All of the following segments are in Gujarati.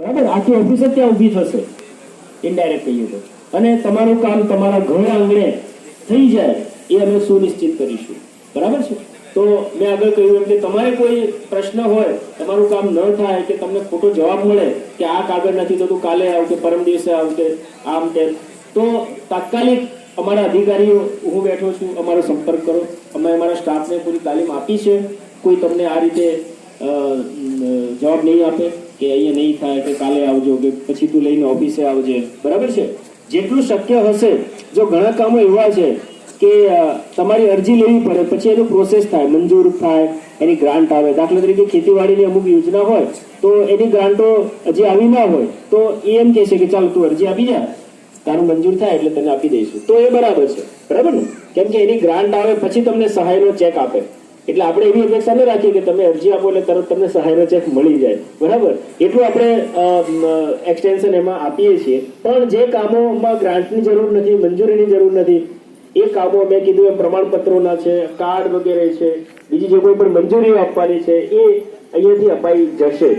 બરાબર? આખી ઓફિસ જ ત્યાં ઊભી થશે. ઇનડાયરેક્ટ કહીએ તો. અને તમારું કામ તમારા ઘર આંગણે થઈ જાય એ અમે સુનિશ્ચિત કરીશું. બરાબર છે? તો મેં આગળ કહ્યું એમ કે તમારે કોઈ પ્રશ્ન હોય, તમારું કામ ન થાય, કે તમને ખોટો જવાબ મળે, કે આ કાગળ નથી થતું કાલે આવ કે પરમ દિવસે આવ કે આમ તેમ. તો તાત્કાલિક અમારા અધિકારીઓ, હું બેઠો છું, અમારો સંપર્ક કરો. અમે અમારા સ્ટાફને પૂરી તાલીમ આપી છે. કોઈ તમને આ રીતે જવાબ નહીં આપે. કે અહીંયા નહીં થાય કે કાલે આવજો કે પછી તું લઈને ઓફિસે આવજે. બરાબર છે? જેટલું શક્ય હશે, જો ઘણા કામો એવા છે કે તમારી અરજી લેવી પડે, પછી એનું પ્રોસેસ થાય, મંજૂર થાય, એની ગ્રાન્ટ આવે. દાખલા તરીકે ખેતીવાડીની અમુક યોજના હોય, તો એની ગ્રાન્ટો હજી આવી ના હોય, તો એ એમ કહે છે કે ચાલો તું અરજી આપી જા તારું મંજૂર થાય એટલે તને આપી દઈશું. તો એ બરાબર છે. બરાબર ને? કેમ કે એની ગ્રાન્ટ આવે, પછી તમને સહાયનો ચેક આપે. એટલે આપણે એવી અપેક્ષા ન રાખીએ કે તમે અરજી આપો એટલે તરત તમને સહાયનો ચેક મળી જાય. બરાબર? એટલું આપણે એક્સટેન્શન એમાં આપીએ છીએ. પણ જે કામોમાં ગ્રાન્ટની જરૂર નથી, મંજૂરીની જરૂર નથી, એ કામો મેં કીધું એમ પ્રમાણપત્રોના છે કાર્ડ વગેરે છે, બીજી જે કોઈ પણ મંજૂરીઓ આપવાની છે, એ અહીંયાથી અપાઈ જશે.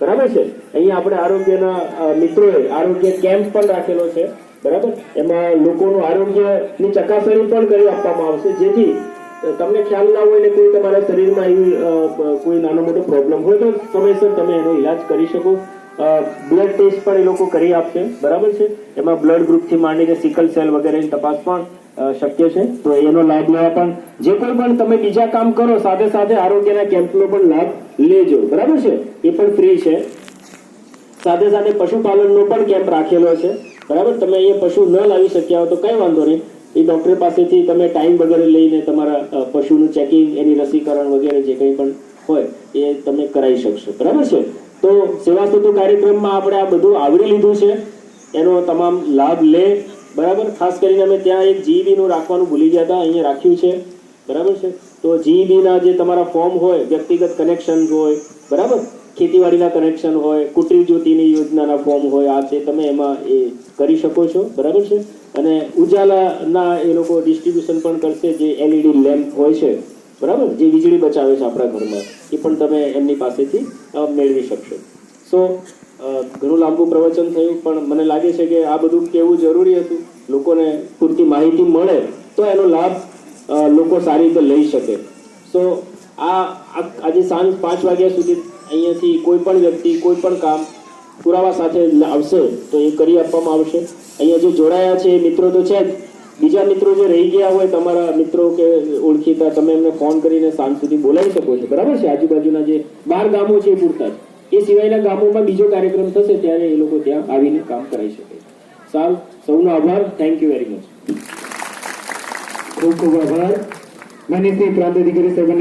બરાબર છે? અહીંયા આપણે આરોગ્યના મિત્રોએ આરોગ્ય કેમ્પ પણ રાખેલો છે. બરાબર? એમાં લોકોનું આરોગ્યની ચકાસણી પણ કરી આપવામાં આવશે. જેથી તમને ખ્યાલ ના હોય ને કોઈ તમારા શરીરમાં એવી કોઈ નાનો મોટો પ્રોબ્લેમ હોય તો સમયસર તમે એનો ઈલાજ કરી શકો. બ્લડ ટેસ્ટ પણ એ લોકો કરી આપશે. બરાબર છે? એમાં બ્લડ ગ્રુપથી માંડીને સિકલ સેલ વગેરેની તપાસ પણ શક્ય છે. તો એનો લાભ લેવા પણ, જે કોઈ પણ તમે બીજા કામ કરો, સાથે સાથે આરોગ્યના કેમ્પનો પણ લાભ લેજો. બરાબર છે? એ પણ ફ્રી છે. સાથે સાથે પશુપાલનનો પણ કેમ્પ રાખેલો છે. બરાબર? તમે અહીંયા પશુ ન લાવી શક્યા હો તો કઈ વાંધો નહીં. એ ડોક્ટર પાસેથી તમે ટાઈમ વગેરે લઈને તમારા પશુનું ચેકિંગ એની રસીકરણ વગેરે જે કંઈ પણ હોય, એ તમે કરાવી શકશો. બરાબર છે? તો સેવા સેતુ કાર્યક્રમમાં આપણે આ બધું આવરી લીધું છે. એનો તમામ લાભ લે. બરાબર? ખાસ કરીને અમે ત્યાં એક જીઈબીનું રાખવાનું ભૂલી ગયા હતા, અહીંયા રાખ્યું છે. બરાબર છે? તો જીઈબીના જે તમારા ફોર્મ હોય, વ્યક્તિગત કનેક્શન હોય, બરાબર? ખેતીવાડીના કનેક્શન હોય કુટીર જ્યોતિની યોજનાના ફોર્મ હોય, આ તે તમે એમાં એ કરી શકો છો, બરાબર છે? અને ઉજાલાના એ લોકો ડિસ્ટ્રીબ્યુશન પણ કરશે, જે એલઈડી લેમ્પ હોય છે, બરાબર? જે વીજળી બચાવે છે આપણા ઘરમાં, એ પણ તમે એમની પાસેથી મેળવી શકશો. સો ઘણું લાંબુ પ્રવચન થયું, પણ મને લાગે છે કે આ બધું કેવું જરૂરી હતું. લોકોને પૂરતી માહિતી મળે, તો એનો લાભ લોકો સારી રીતે લઈ શકે. સો આ, આજે સાંજ પાંચ વાગ્યા સુધી અહીંયાથી કોઈ પણ વ્યક્તિ, કોઈ પણ કામ પુરાવા સાથે આવશે તો એ કરી આપવામાં આવશે. અહીંયા જે જોડાયા છે એ મિત્રો તો છે જ. બીજા મિત્રો જે રહી ગયા હોય, તમારા મિત્રો કે ઓળખીતા, તમે એમને ફોન કરીને સાંજ સુધી બોલાવી શકો છો. બરાબર છે? આજુબાજુના જે બાર ગામો છે પૂરતા જ. એ સિવાયના ગામોમાં બીજો કાર્યક્રમ થશે, ત્યારે એ લોકો ત્યાં આવીને કામ કરાવી શકે. સાર, સૌનો આભાર. થેન્ક યુ વેરી મચ ખૂબ ખૂબ આભાર. માનનીય પ્રાંત અધિકારી સાહેબને